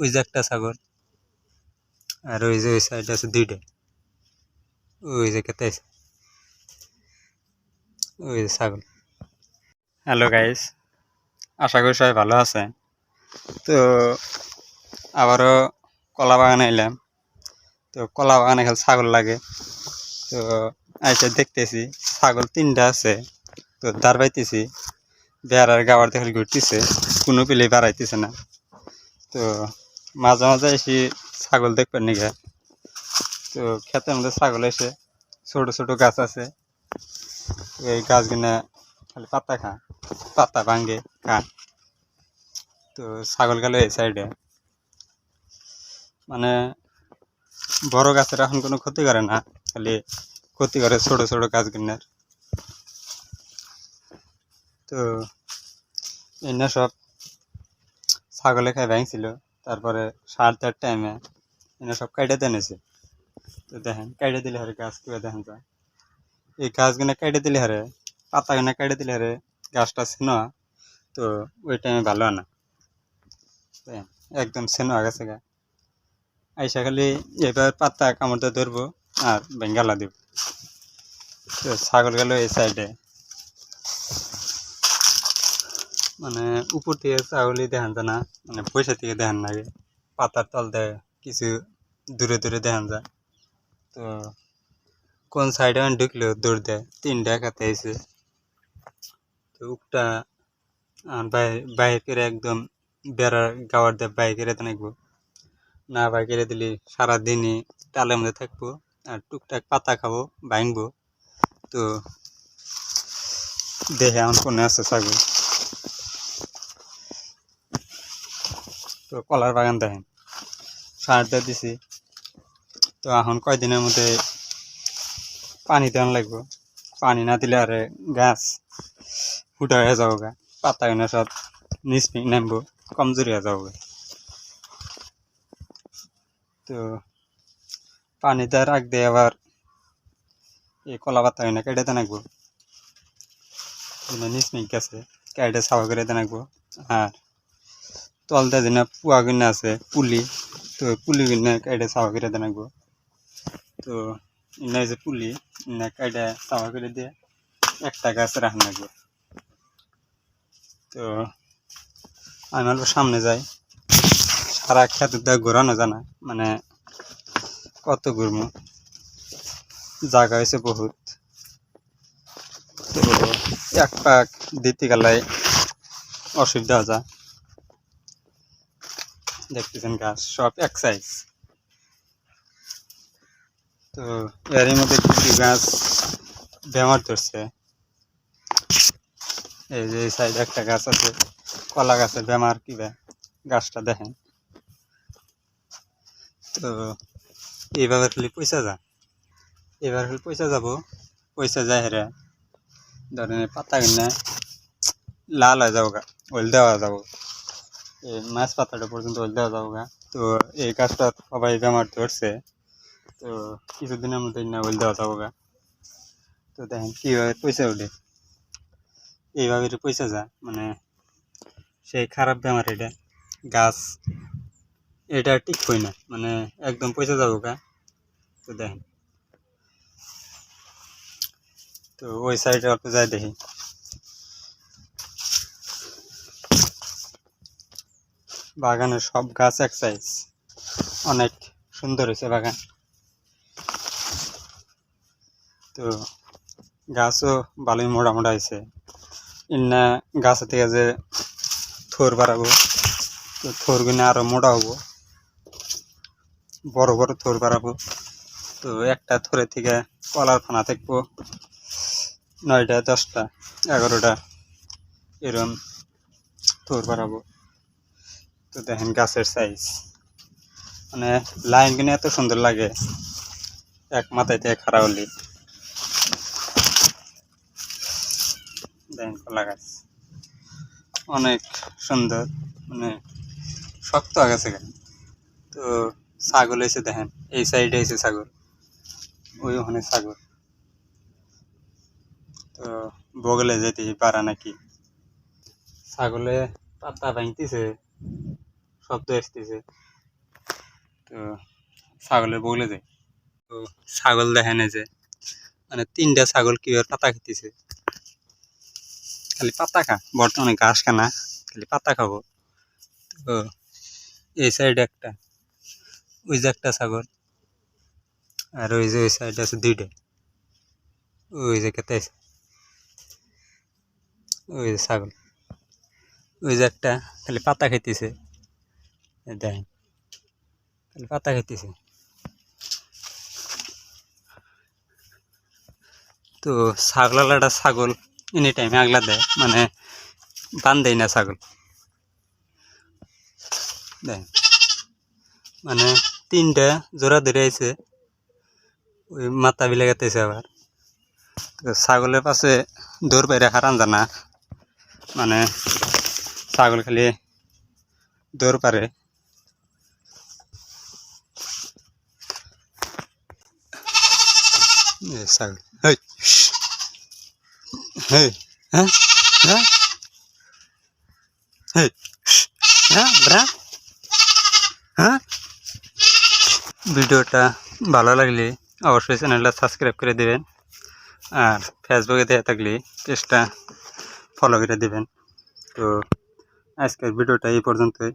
ওই যে একটা ছাগল। আর ওই যে ওই সাইডে আছে দুইটা। ওই যে আছে ওই যে ছাগল। হ্যালো গাইস আশা করি সবাই ভালো আছে তো আবারও কলা বাগানে এলাম। তো কলা বাগানে খালি ছাগল লাগে। তো আইসে দেখতেছি ছাগল তিনটা আছে। তো দাঁড় পাইতেছি। বেড়ার গাওয়ার দেখে ঘুরতেছে। কোনো পেলে বাড়াইতেছে না। তো মাঝে মাঝে এসে ছাগল দেখবেন নিগে তো ক্ষেতের মধ্যে ছাগল এসে ছোট ছোট গাছ আছে। এই গাছগুলো খালি পাতা খা পাতা ভাঙ্গে খা তো ছাগল গেল এই সাইডে মানে বড় গাছের এখন কোনো ক্ষতি করে না, খালি ক্ষতি করে ছোট ছোট গাছগুলোর। তো এনে সব ছাগলে খাই ভাঙছিল। তারপরে সার তার টাইমে এনে সব কাইটে দেনেছে তো দেখেন, কাইটে দিলে হারে গাছ কীভাবে দেখেন যায় এই গাছগুলো কাইটে দিলে হারে পাতাগুলো কাইটে দিলে হারে গাছটা সেনো তো ওই টাইমে ভালো না। একদম সেনো হয়ে গেছে গা। আইসা খালি এবার পাতা কামড়তে ধরবো আর বেঙ্গালা দিব। তো ছাগল গেল এই সাইডে মানে উপর থেকে ছাগলই দেখান যায় না মানে পয়সা থেকে দেখান লাগে পাতার তল দেয়, কিছু দূরে দূরে দেখান যায়। তো কোন সাইডে মানে ঢুকলেও দৌড় দেয়, তিনটা একাতে এসে। তো উকটা বাইরে করে একদম বেড়ার গাওয়ার দিয়ে, বাইরে করে থাকব না বাইরে করে দিলে সারাদিনই টালের মধ্যে থাকব, আর টুকটাক পাতা খাব, ভাঙবো। তো দেখে আমার কোনে আছে ছাগল? তো কলার বাগান দেখেন। সার দিয়ে দিছি। তো এখন কয়দিনের মধ্যে পানি দেওয়ান লাগবো? পানি না দিলে আরে গাছ ফুটা হয়ে যাব গা পাতা গুলো সব নিচ নামবো, কমজোরি হয়ে যাব তো পানি দেওয়ার আগ দিয়ে আবার এই কলা পাতা গুলো কেটে দিয়ে রাখব নিচ পিক গেছে, কেটে সাফা করে দিয়ে রাখব আর তলতে যেন পুয়া গুনে আছে, পুলি। তো পুলি গুনে কাইডে সাফা করে দেন তো ইনা যে পুলি, ইনা কাইডে সাফা করে দিয়ে, একটা গাছ রাখা লাগবে তো আমি অল্প সামনে যাই। সারা খেতে দিয়ে ঘোরানো জানা মানে কত ঘুরমু জায়গা হয়েছে বহুত। তো এক পাক দিতে গেলে অসুবিধা যায়। দেখতেছেন গাছ, সব এক সাইজ তো এরই মধ্যে কিছু গাছ বেমার ধরছে এই যে এই সাইড একটা গাছ আছে, কলা গাছের বেমার কি গাছটা দেখেন। তো এইভাবে খালি পয়সা যা। এবার খালি পয়সা যাব, পয়সা যায় হেরে, ধরেন পাতা কিনে লাল হয়ে যাব গা ওল দেওয়া যাব। মাছ পাতাটা পর্যন্ত দেওয়া যাব গা। তো এই গাছটা সবাই বেমার ধরছে, তো কিছুদিনের মধ্যে না ওল দেওয়া যাব গা। তো দেখেন কীভাবে পয়সা ওঠে। এইভাবে পয়সা যা মানে সেই খারাপ বেমার এটা। গাছ, এটা ঠিক হই না মানে একদম পয়সা যাব গা। তো দেখেন। তো ওই সাইডে অল্প যায় দেখি। বাগানের সব গাছ এক সাইজ অনেক সুন্দর হয়েছে বাগান। তো গাছও ভালোই মোটা মোটা হয়েছে। ইন্না গাছ থেকে যে থোর বাড়াবো, তো থোরগুলো আরও মোটা হব। বড় বড় থোর বাড়াবো। তো একটা থোরের থেকে কলার ফানা থাকব নয়টা, দশটা, এগারোটা, এরম থোর বাড়াবো। তো দেখেন গাছের সাইজ মানে লাইন কিনে এত সুন্দর লাগে। এক মাথায় থেকে খাড়া হলি। দেখেন কলা গাছ। অনেক সুন্দর। মানে শক্ত হয়ে গেছে গা। তো ছাগল এসে দেখেন। এই সাইডে এসে ছাগল। ওই ওখানে ছাগল। তো বগলে যেতে পারা নাকি? ছাগলে পাতা ভাঙতেছে। শব্দ আসতেছে। তো ছাগলের বগলে যায়। তো ছাগল দেখেন এই যে মানে তিনটা ছাগল কীভাবে পাতা খেতেছে। খালি পাতা খা, বর্তমানে ঘাস খানা খালি পাতা খাব। তো এই সাইডে একটা, ওই যে একটা ছাগল, আর ওই যে ওই সাইডে আছে দুইটা। ওই যে কেটে আছে ওই যে ছাগল। ওই যে একটা, খালি পাতা খাইতেছে এই দেখেন খালি পাতা খাইতেছে। তো ছাগলালাটা ছাগল, এনি টাইম আগলা দেয় মানে বান দেয় না ছাগল। দেখ মানে তিনটা জোড়া ধরে আছে, ওই মাথা বিলাগাতেছে আবার। তো ছাগলের পাশে দৌড় বাইরে হারান জানা মানে ছাগল খালি দৌড় পারে। ছাগল হেই হ্যাঁ হ্যাঁ হেই হ্যাঁ ব্রা হ্যাঁ ভিডিওটা ভালো লাগলে অবশ্যই চ্যানেলটা সাবস্ক্রাইব করে দেবেন আর ফেসবুকে দেওয়া থাকলে পেজটা ফলো করে দেবেন তো আজকের ভিডিওটা এই পর্যন্তই